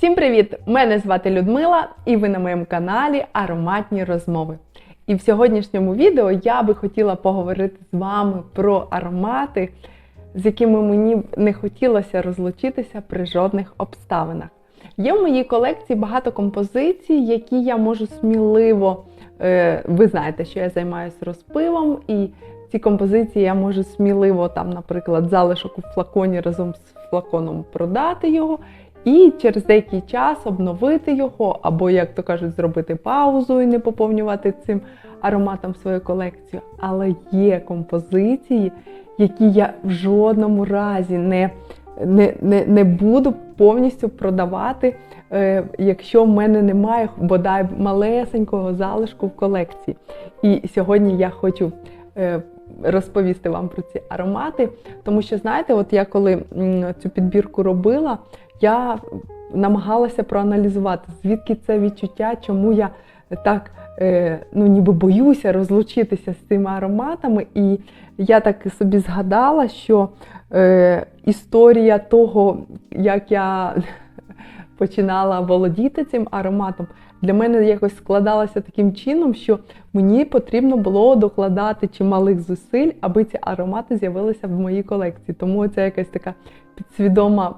Всім привіт! Мене звати Людмила, і ви на моєму каналі Ароматні розмови. І в сьогоднішньому відео я би хотіла поговорити з вами про аромати, з якими мені не хотілося розлучитися при жодних обставинах. Є в моїй колекції багато композицій, які я можу сміливо. е, Ви знаєте, що я займаюся розпивом, і ці композиції я можу сміливо, там, наприклад, залишок у флаконі разом з флаконом продати його. І через деякий час обновити його, або, як то кажуть, зробити паузу і не поповнювати цим ароматом свою колекцію. Але є композиції, які я в жодному разі не, не, не, не буду повністю продавати, е, якщо в мене немає бодай малесенького залишку в колекції. І сьогодні я хочу. е, Розповісти вам про ці аромати, тому що знаєте, от я коли цю підбірку робила, я намагалася проаналізувати, звідки це відчуття, чому я так е, ну, ніби боюся розлучитися з цими ароматами. І я так собі згадала, що е, історія того, як я починала володіти цим ароматом, для мене якось складалася таким чином, що мені потрібно було докладати чималих зусиль, аби ці аромати з'явилися в моїй колекції. Тому це якась така підсвідома.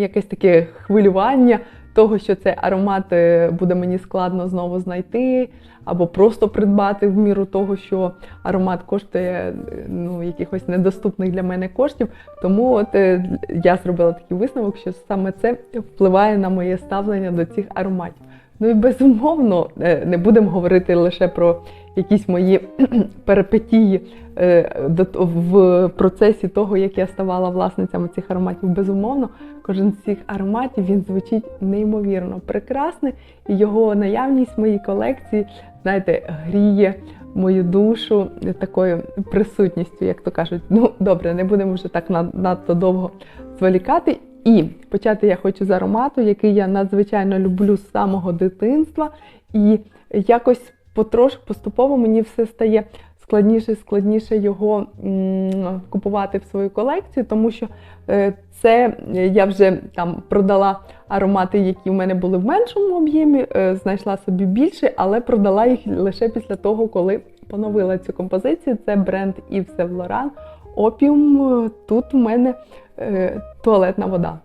Якесь таке хвилювання того, що цей аромат е, буде мені складно знову знайти, або просто придбати в міру того, що аромат коштує е, ну, якихось недоступних для мене коштів. Тому от е, я зробила такий висновок, що саме це впливає на моє ставлення до цих ароматів. Ну і безумовно, е, не будемо говорити лише про якісь мої перипетії е, в процесі того, як я ставала власницями цих ароматів. Безумовно, кожен з цих ароматів він звучить неймовірно прекрасний, і його наявність в моїй колекції, знаєте, гріє мою душу такою присутністю, як то кажуть. Ну, добре, не будемо вже так надто довго зволікати. І почати я хочу з аромату, який я надзвичайно люблю з самого дитинства. І якось потрошку поступово мені все стає складніше і складніше його м, купувати в свою колекцію, тому що е, це я вже там продала аромати, які в мене були в меншому об'ємі, е, знайшла собі більше, але продала їх лише після того, коли поновила цю композицію. Це бренд Yves Saint Opium. Тут в мене е, туалетна вода.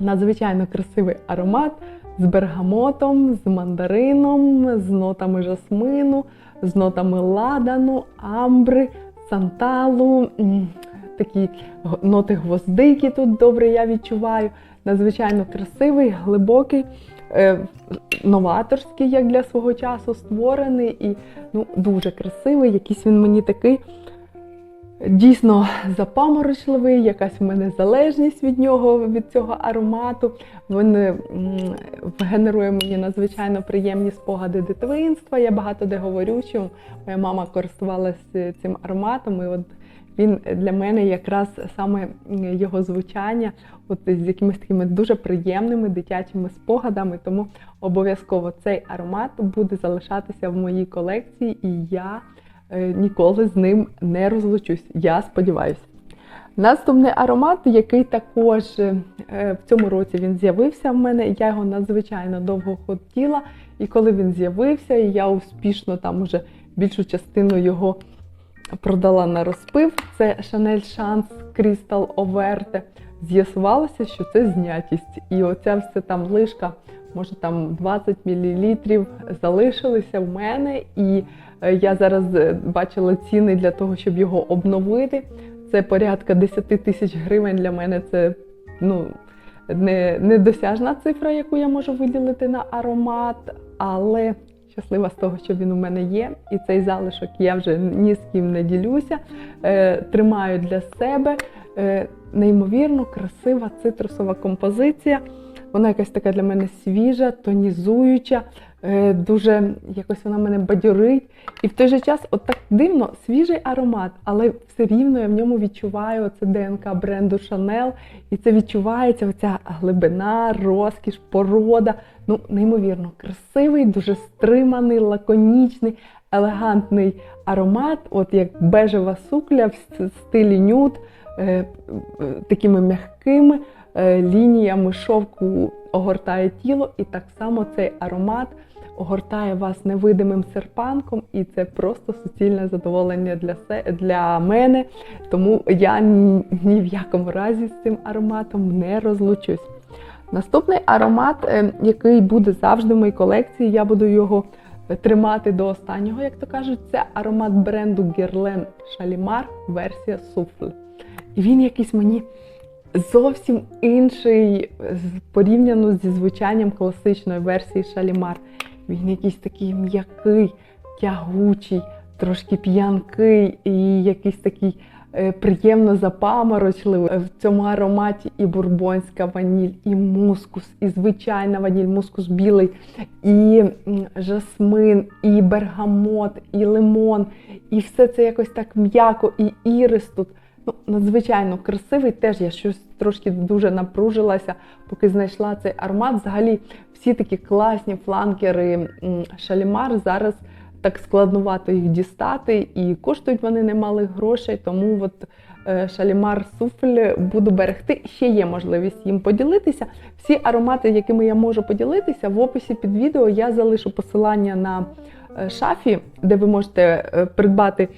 Надзвичайно красивий аромат з бергамотом, з мандарином, з нотами жасмину, з нотами ладану, амбри, санталу. Такі ноти гвоздики тут добре я відчуваю. Надзвичайно красивий, глибокий, е, новаторський, як для свого часу, створений і ну, дуже красивий. Якийсь він мені такий дійсно запаморочливий, якась в мене залежність від нього, від цього аромату. Він генерує мені надзвичайно приємні спогади дитинства. Я багато де говорю, що моя мама користувалася цим ароматом. І от він для мене якраз саме його звучання, от з якимись такими дуже приємними дитячими спогадами. Тому обов'язково цей аромат буде залишатися в моїй колекції, і я е, ніколи з ним не розлучусь. Я сподіваюся. Наступний аромат, який також е, в цьому році він з'явився в мене. Я його надзвичайно довго хотіла. І коли він з'явився, я успішно там уже більшу частину його продала на розпив. Це Chanel Chance Crystal Overte. З'ясувалося, що це знятість. І оця все там лишка, може там 20 мл залишилися в мене. І е, я зараз е, бачила ціни для того, щоб його обновити. Це порядка 10 тисяч гривень для мене. Це ну, не, недосяжна цифра, яку я можу виділити на аромат, але щаслива з того, що він у мене є. І цей залишок я вже ні з ким не ділюся. Е, тримаю для себе. Е, неймовірно красива цитрусова композиція. Вона якась така для мене свіжа, тонізуюча, е, дуже якось вона мене бадьорить. І в той же час, от так дивно, свіжий аромат, але все рівно я в ньому відчуваю це ДНК бренду Chanel. І це відчувається оця глибина, розкіш, порода. Ну, неймовірно, красивий, дуже стриманий, лаконічний, елегантний аромат, от як бежева сукля в стилі нюд, е, е, такими м'якими е, лініями шовку огортає тіло, і так само цей аромат огортає вас невидимим серпанком, і це просто суцільне задоволення для, се- для мене. Тому я ні, в якому разі з цим ароматом не розлучусь. Наступний аромат, е, який буде завжди в моїй колекції, я буду його е, тримати до останнього, як то кажуть, це аромат бренду Guerlain Shalimar версія Souffle. І він якийсь мені зовсім інший порівняно зі звучанням класичної версії Shalimar. Він якийсь такий м'який, тягучий, трошки п'янкий і якийсь такий е, приємно запаморочливий. В цьому ароматі і бурбонська ваніль, і мускус, і звичайна ваніль, мускус білий, і жасмин, і бергамот, і лимон. І все це якось так м'яко, і ірис тут. Ну, надзвичайно красивий. Теж я щось трошки дуже напружилася, поки знайшла цей аромат. Взагалі, всі такі класні фланкери Шалімар зараз так складнувато їх дістати, і коштують вони немалих грошей. Тому от е, Шалімар Суфль буду берегти. Ще є можливість їм поділитися. Всі аромати, якими я можу поділитися, в описі під відео я залишу посилання на е, шафі, де ви можете е, придбати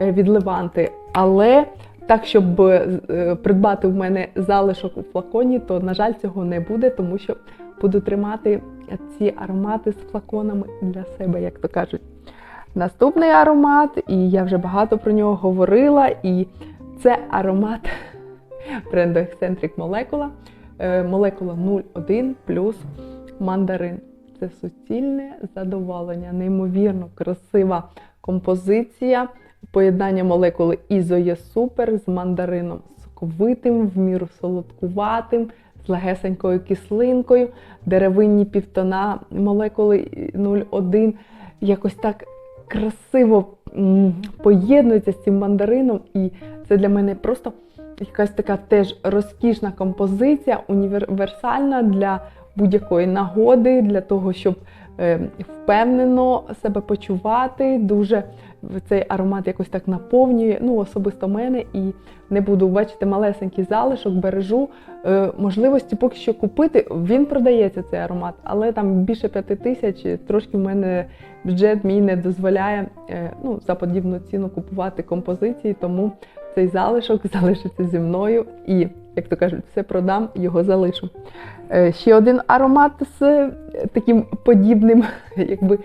від Леванти. Але так, щоб е, придбати в мене залишок у флаконі, то, на жаль, цього не буде, тому що буду тримати ці аромати з флаконами для себе, як то кажуть. Наступний аромат, і я вже багато про нього говорила, і це аромат бренду Eccentric Molecula. Е, Молекула 01 плюс мандарин. Це суцільне задоволення, неймовірно красива композиція. Поєднання молекули Ізо є супер з мандарином соковитим, в міру солодкуватим, з легесенькою кислинкою, деревинні півтона молекули 0,1 якось так красиво м, поєднуються з цим мандарином, і це для мене просто якась така теж розкішна композиція, універсальна для будь-якої нагоди, для того, щоб е, впевнено себе почувати. Дуже цей аромат якось так наповнює. Ну, особисто мене, і не буду бачити малесенький залишок, бережу е, можливості поки що купити. Він продається цей аромат, але там більше п'яти тисяч. Трошки в мене бюджет мій не дозволяє е, ну, за подібну ціну купувати композиції, тому цей залишок залишиться зі мною і, як то кажуть, все продам, його залишу. Е, Ще один аромат з таким подібним, якби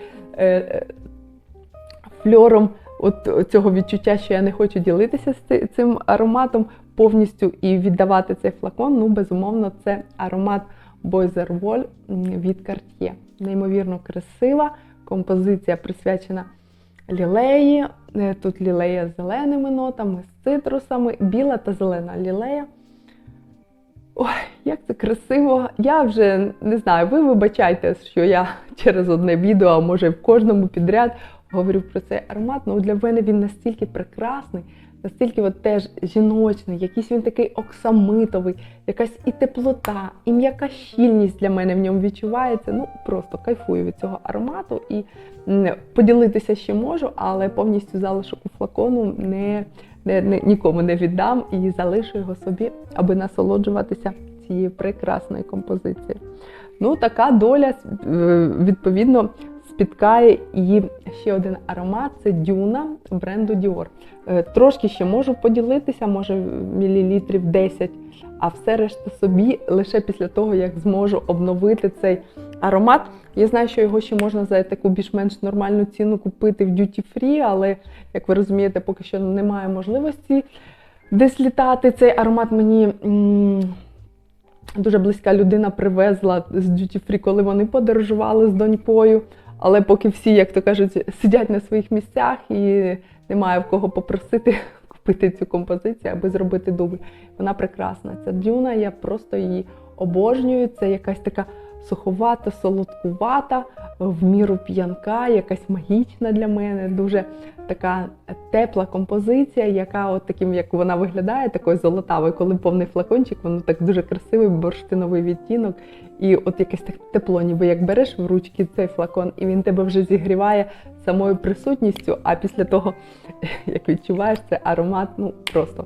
фльором от цього відчуття, що я не хочу ділитися з цим ароматом повністю і віддавати цей флакон. Ну, безумовно, це аромат Wall від Cartier. Неймовірно красива композиція присвячена лілеї. Е, Тут лілея з зеленими нотами, з цитрусами, біла та зелена лілея. Ой, як це красиво! Я вже не знаю, ви вибачайте, що я через одне відео, а може в кожному підряд говорю про цей аромат. Ну для мене він настільки прекрасний, настільки от теж жіночний, якийсь він такий оксамитовий, якась і теплота, і м'яка щільність для мене в ньому відчувається. Ну просто кайфую від цього аромату і поділитися ще можу, але повністю залишок у флакону не, не, не нікому не віддам і залишу його собі, аби насолоджуватися цією прекрасною композицією. Ну, така доля е, відповідно спіткає і ще один аромат це дюна бренду Dior. Е, Трошки ще можу поділитися, може мілілітрів 10, а все решта собі лише після того, як зможу обновити цей аромат. Я знаю, що його ще можна за таку більш-менш нормальну ціну купити в duty free, але як ви розумієте, поки що немає можливості десь літати. Цей аромат мені. Дуже близька людина привезла з Duty Free, коли вони подорожували з донькою. Але поки всі, як то кажуть, сидять на своїх місцях і немає в кого попросити купити цю композицію, аби зробити дубль. Вона прекрасна. Ця дюна, я просто її обожнюю. Це якась така суховата, солодкувата, в міру п'янка, якась магічна для мене, дуже така тепла композиція, яка от таким, як вона виглядає, такою золотавою, коли повний флакончик, воно так дуже красивий, бурштиновий відтінок. І от якесь так тепло, ніби як береш в ручки цей флакон, і він тебе вже зігріває самою присутністю. А після того, як відчуваєш цей аромат, ну просто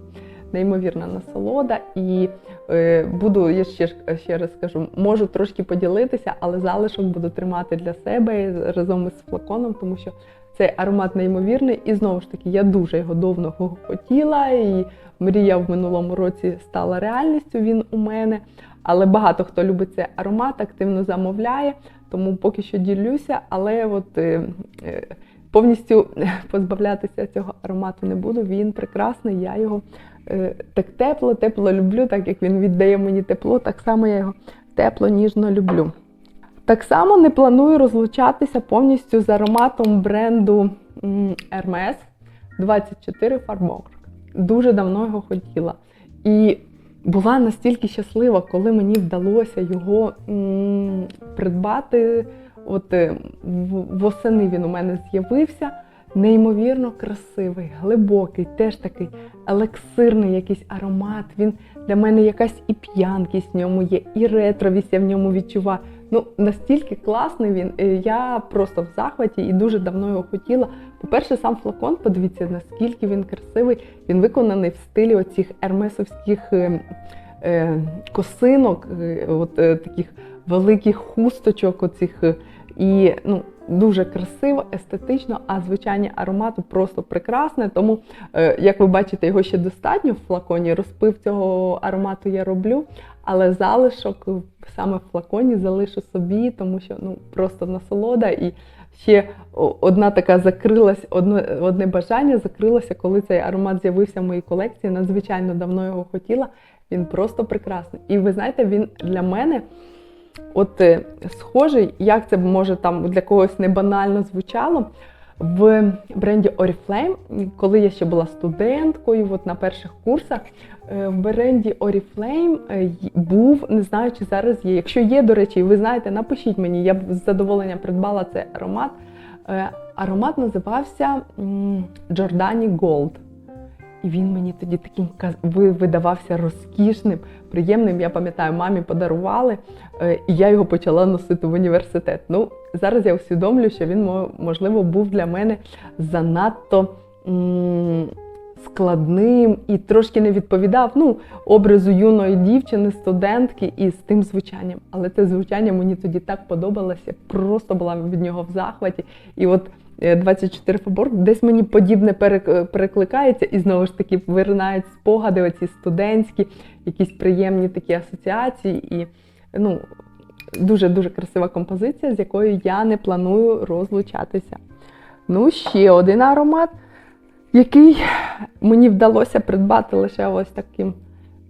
неймовірна насолода. І е, буду, я ще, ще раз скажу, можу трошки поділитися, але залишок буду тримати для себе разом із флаконом, тому що цей аромат неймовірний. І знову ж таки, я дуже його давно хотіла, і мрія в минулому році стала реальністю. Він у мене. Але багато хто любить цей аромат, активно замовляє, тому поки що ділюся, але от е, е, повністю позбавлятися цього аромату не буду. Він прекрасний, я його е, так тепло, тепло люблю, так як він віддає мені тепло, так само я його тепло, ніжно люблю. Так само не планую розлучатися повністю з ароматом бренду Hermes 24 Farmor. Дуже давно його хотіла. І була настільки щаслива, коли мені вдалося його м, придбати. От е, восени він у мене з'явився. Неймовірно красивий, глибокий, теж такий елексирний якийсь аромат. Він для мене якась і п'янкість в ньому є, і ретровість я в ньому відчуваю. Ну, настільки класний він. е, Я просто в захваті і дуже давно його хотіла. По-перше, сам флакон, подивіться, наскільки він красивий. Він виконаний в стилі оцих ермесовських е, е, косинок, от таких великих хусточок, оцих. е, і ну, дуже красиво, естетично, а звучання аромату просто прекрасне. Тому, е, як ви бачите, його ще достатньо в флаконі. Розпив цього аромату я роблю, але залишок саме в флаконі залишу собі, тому що ну просто насолода. І ще одна така закрилась, одне, одне бажання закрилося, коли цей аромат з'явився в моїй колекції. Надзвичайно давно його хотіла. Він просто прекрасний. І ви знаєте, він для мене. От е, схожий, як це може там для когось не банально звучало. В бренді Oriflame, коли я ще була студенткою, от на перших курсах, е, в бренді Oriflame е, був, не знаю, чи зараз є. Якщо є, до речі, ви знаєте, напишіть мені, я б з задоволенням придбала цей аромат. Аромат називався м, Giordani Gold. І він мені тоді таким видавався розкішним, приємним. Я пам'ятаю, мамі подарували, е, і я його почала носити в університет. Ну, зараз я усвідомлюю, що він, можливо, був для мене занадто складним і трошки не відповідав ну, образу юної дівчини, студентки із тим звучанням. Але це звучання мені тоді так подобалося, просто була від нього в захваті. І от 24 Фабор, десь мені подібне перекликається, і знову ж таки виринають спогади, оці студентські, якісь приємні такі асоціації. І ну, дуже-дуже красива композиція, з якою я не планую розлучатися. Ну, ще один аромат, який мені вдалося придбати лише ось таким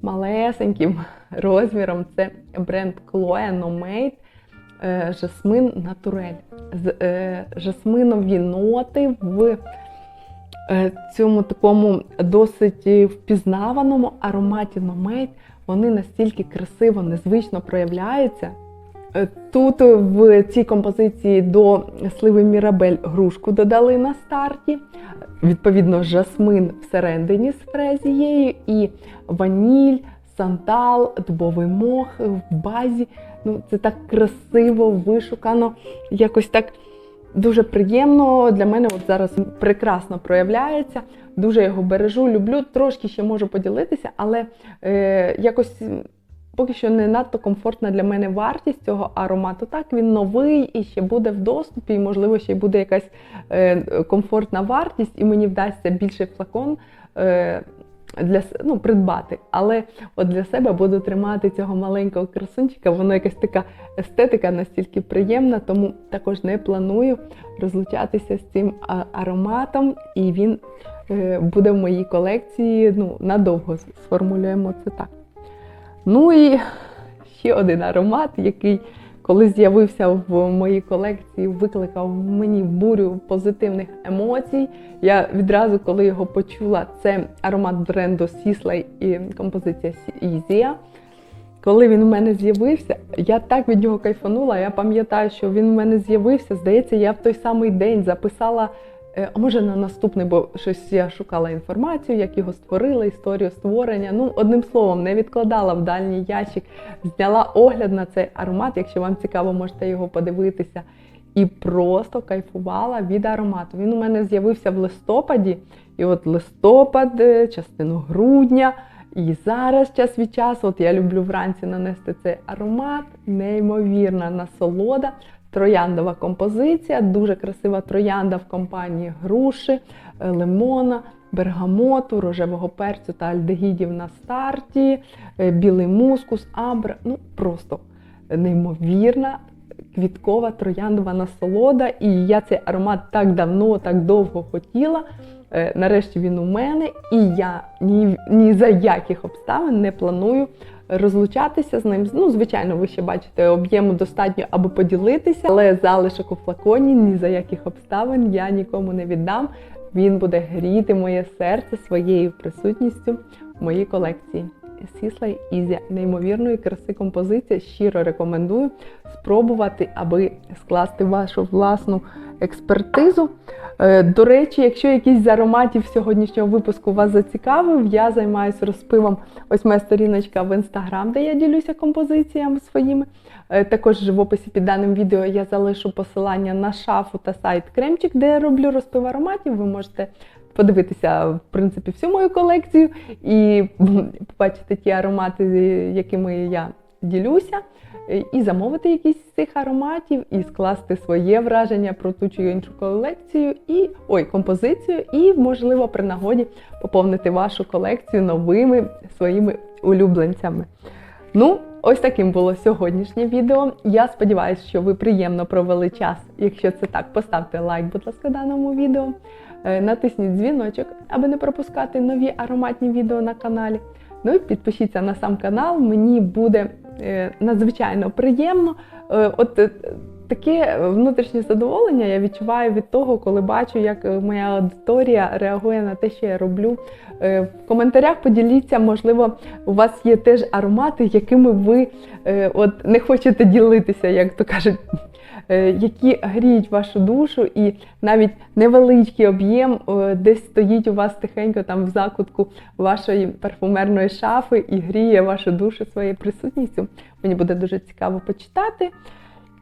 малесеньким розміром. Це бренд Chloe No Made е, Жасмин Натурель. З- е, Жасминові ноти в е, цьому такому досить впізнаваному ароматі No вони настільки красиво, незвично проявляються. Е, Тут в цій композиції до сливи Мірабель грушку додали на старті. Відповідно, жасмин всередині з фрезією і ваніль, сантал, дубовий мох в базі. Ну, це так красиво, вишукано, якось так дуже приємно. Для мене от зараз прекрасно проявляється. Дуже його бережу, люблю. Трошки ще можу поділитися, але е, якось поки що не надто комфортна для мене вартість цього аромату. Так, він новий і ще буде в доступі, і, можливо, ще й буде якась е, комфортна вартість, і мені вдасться більший флакон. Для ну, придбати, але от для себе буду тримати цього маленького красунчика. Воно якась така естетика настільки приємна, тому також не планую розлучатися з цим ароматом, і він е, буде в моїй колекції ну, надовго сформулюємо це так. Ну і ще один аромат, який коли з'явився в моїй колекції, викликав в мені бурю позитивних емоцій. Я відразу, коли його почула, це аромат бренду Сіслей і композиція Ізія. Коли він у мене з'явився, я так від нього кайфанула. Я пам'ятаю, що він у мене з'явився. Здається, я в той самий день записала, а може на наступний, бо щось я шукала інформацію, як його створили, історію створення. Ну, одним словом, не відкладала в дальній ящик, зняла огляд на цей аромат. Якщо вам цікаво, можете його подивитися. І просто кайфувала від аромату. Він у мене з'явився в листопаді, і от листопад, е, частину грудня. І зараз час від часу, от я люблю вранці нанести цей аромат, неймовірна насолода. Трояндова композиція, дуже красива троянда в компанії груші, е, лимона, бергамоту, рожевого перцю та альдегідів на старті, е, білий мускус, амбра. Ну просто неймовірна квіткова трояндова насолода. І я цей аромат так давно, так довго хотіла. Е, Нарешті він у мене, і я ні, ні за яких обставин не планую розлучатися з ним. Ну, звичайно, ви ще бачите, об'єму достатньо, аби поділитися, але залишок у флаконі ні за яких обставин я нікому не віддам. Він буде гріти моє серце своєю присутністю в моїй колекції. Сісла Ізя неймовірної краси композиція. Щиро рекомендую спробувати, аби скласти вашу власну експертизу. Е, До речі, якщо якийсь з ароматів сьогоднішнього випуску вас зацікавив, я займаюся розпивом. Ось моя сторіночка в інстаграм, де я ділюся композиціями своїми. Е, Також в описі під даним відео я залишу посилання на шафу та сайт Кремчик, де я роблю розпив ароматів. Ви можете подивитися, в принципі, всю мою колекцію і побачити ті аромати, якими я ділюся, і замовити якісь з цих ароматів, і скласти своє враження про ту чи іншу колекцію, і ой, композицію, і, можливо, при нагоді поповнити вашу колекцію новими своїми улюбленцями. Ну, ось таким було сьогоднішнє відео. Я сподіваюся, що ви приємно провели час. Якщо це так, поставте лайк, будь ласка, даному відео. Е, Натисніть дзвіночок, аби не пропускати нові ароматні відео на каналі. Ну і підпишіться на сам канал, мені буде е, надзвичайно приємно. Е, От таке внутрішнє задоволення я відчуваю від того, коли бачу, як е, моя аудиторія реагує на те, що я роблю. Е, В коментарях поділіться, можливо, у вас є теж аромати, якими ви е, от не хочете ділитися, як то кажуть, які гріють вашу душу, і навіть невеличкий об'єм десь стоїть у вас тихенько там в закутку вашої парфумерної шафи і гріє вашу душу своєю присутністю. Мені буде дуже цікаво почитати.